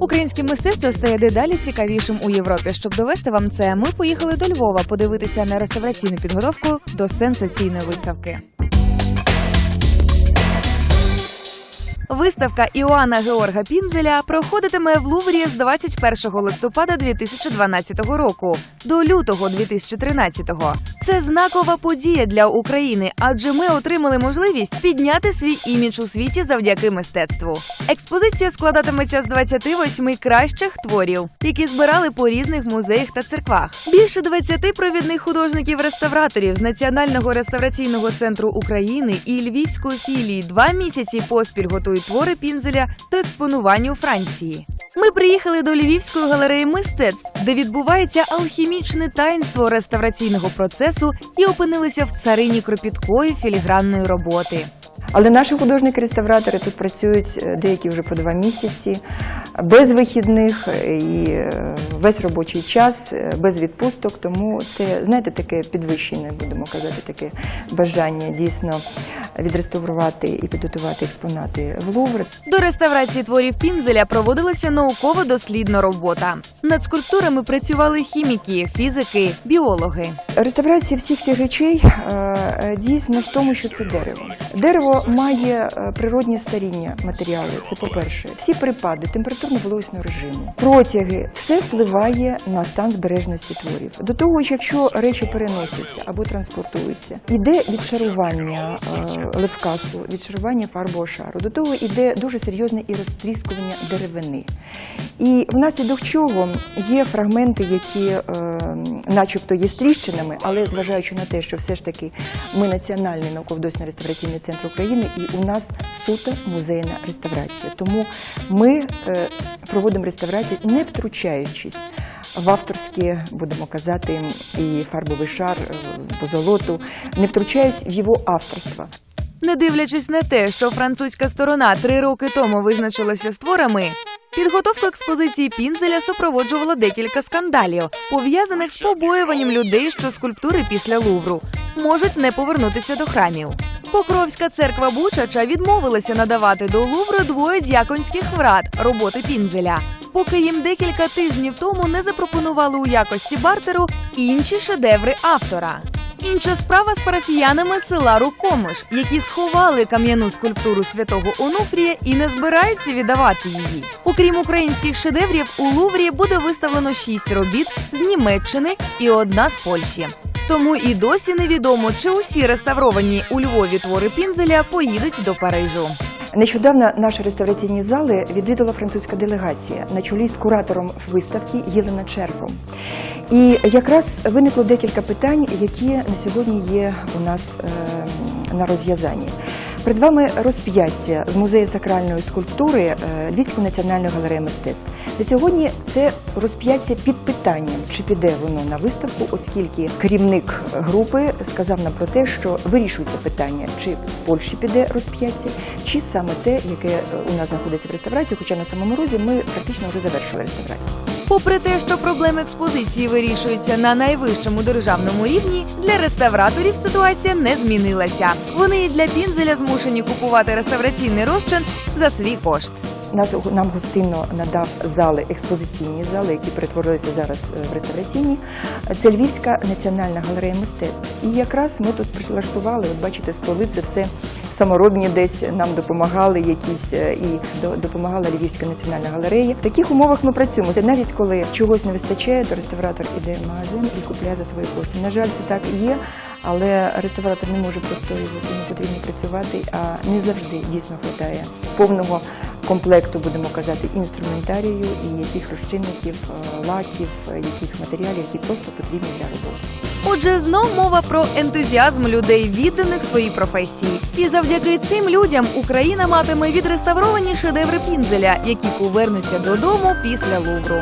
Українське мистецтво стає дедалі цікавішим у Європі. Щоб довести вам це, ми поїхали до Львова подивитися на реставраційну підготовку до сенсаційної виставки. Виставка Іоанна Георга Пінзеля проходитиме в Луврі з 21 листопада 2012 року до лютого 2013. Це знакова подія для України, адже ми отримали можливість підняти свій імідж у світі завдяки мистецтву. Експозиція складатиметься з 28 кращих творів, які збирали по різних музеях та церквах. Більше 20 провідних художників-реставраторів з Національного реставраційного центру України і Львівської філії два місяці поспіль готують твори Пінзеля до експонування у Франції. Ми приїхали до Львівської галереї мистецтв, де відбувається алхімічне таїнство реставраційного процесу, і опинилися в царині кропіткої філігранної роботи. Але наші художники-реставратори тут працюють е, деякі вже по два місяці, без вихідних е, і е, весь робочий час, без відпусток. Тому це, знаєте, таке підвищене, будемо казати, таке бажання дійсно відреставрувати і підготувати експонати в Лувр. До реставрації творів Пінзеля проводилася науково-дослідна робота. Над скульптурами працювали хіміки, фізики, біологи. Реставрація всіх цих речей дійсно в тому, що це дерево. Дерево має е, природні старіння матеріали. Це по-перше, всі припади температурно-вологісного режиму, протяги, все впливає на стан збережності творів. До того ж, якщо речі переносяться або транспортуються, іде відшарування е, левкасу, відшарування фарбового шару. До того іде дуже серйозне і розтріскування деревини. І внаслідок чого є фрагменти, які е, начебто є тріщинами, але зважаючи на те, що все ж таки ми національний науково-дослідний реставраційний центр України, і у нас суто музейна реставрація. Тому ми е, проводимо реставрацію, не втручаючись. В авторські, будемо казати, і фарбовий шар е, по золоту, не втручаючись в його авторство. Не дивлячись на те, що французька сторона три роки тому визначилася з творами, підготовку експозиції Пінзеля супроводжувало декілька скандалів, пов'язаних з побоюванням людей, що скульптури після Лувру можуть не повернутися до храмів. Покровська церква Бучача відмовилася надавати до Лувру двоє дяконських врат роботи Пінзеля, поки їм декілька тижнів тому не запропонували у якості бартеру інші шедеври автора. Інша справа з парафіянами села Рукомиш, які сховали кам'яну скульптуру святого Онуфрія і не збираються віддавати її. Окрім українських шедеврів, у Луврі буде виставлено шість робіт з Німеччини і одна з Польщі. Тому і досі невідомо, чи усі реставровані у Львові твори Пінзеля поїдуть до Парижу. Нещодавно наші реставраційні зали відвідала французька делегація на чолі з куратором виставки Єлена Черфом. І якраз виникло декілька питань, які на сьогодні є у нас е, на розв'язанні. Перед вами розп'яття з музею сакральної скульптури е, Львівської національної галереї мистецтв. Для сьогодні це розп'яття під питанням, чи піде воно на виставку, оскільки керівник групи сказав нам про те, що вирішується питання, чи з Польщі піде розп'яття, чи саме те, яке е, у нас знаходиться в реставрації. Хоча на самому розі ми практично вже завершили реставрацію. Попри те, що проблеми експозиції вирішуються на найвищому державному рівні, для реставраторів ситуація не змінилася. Вони і для пінзеля змушені купувати реставраційний розчин за свій кошт. Нас нам гостинно надав зали, експозиційні зали, які перетворилися зараз е, в реставраційні. Це Львівська національна галерея мистецтв. І якраз ми тут прилаштували, от бачите, столи це все саморобні десь нам допомагали якісь е, і до- допомагала Львівська національна галерея. В таких умовах ми працюємо. Навіть коли чогось не вистачає, то реставратор іде в магазин і купляє за свої кошти. На жаль, це так і є, але реставратор не може простоювати, йому потрібно працювати, а не завжди дійсно вистачає повного комплекту, будемо казати, інструментарію і яких розчинників, е, лаків, е, яких матеріалів, які просто потрібні для роботи. Отже, знов мова про ентузіазм людей, відданих своїй професії. І завдяки цим людям Україна матиме відреставровані шедеври пінзеля, які повернуться додому після Лувру.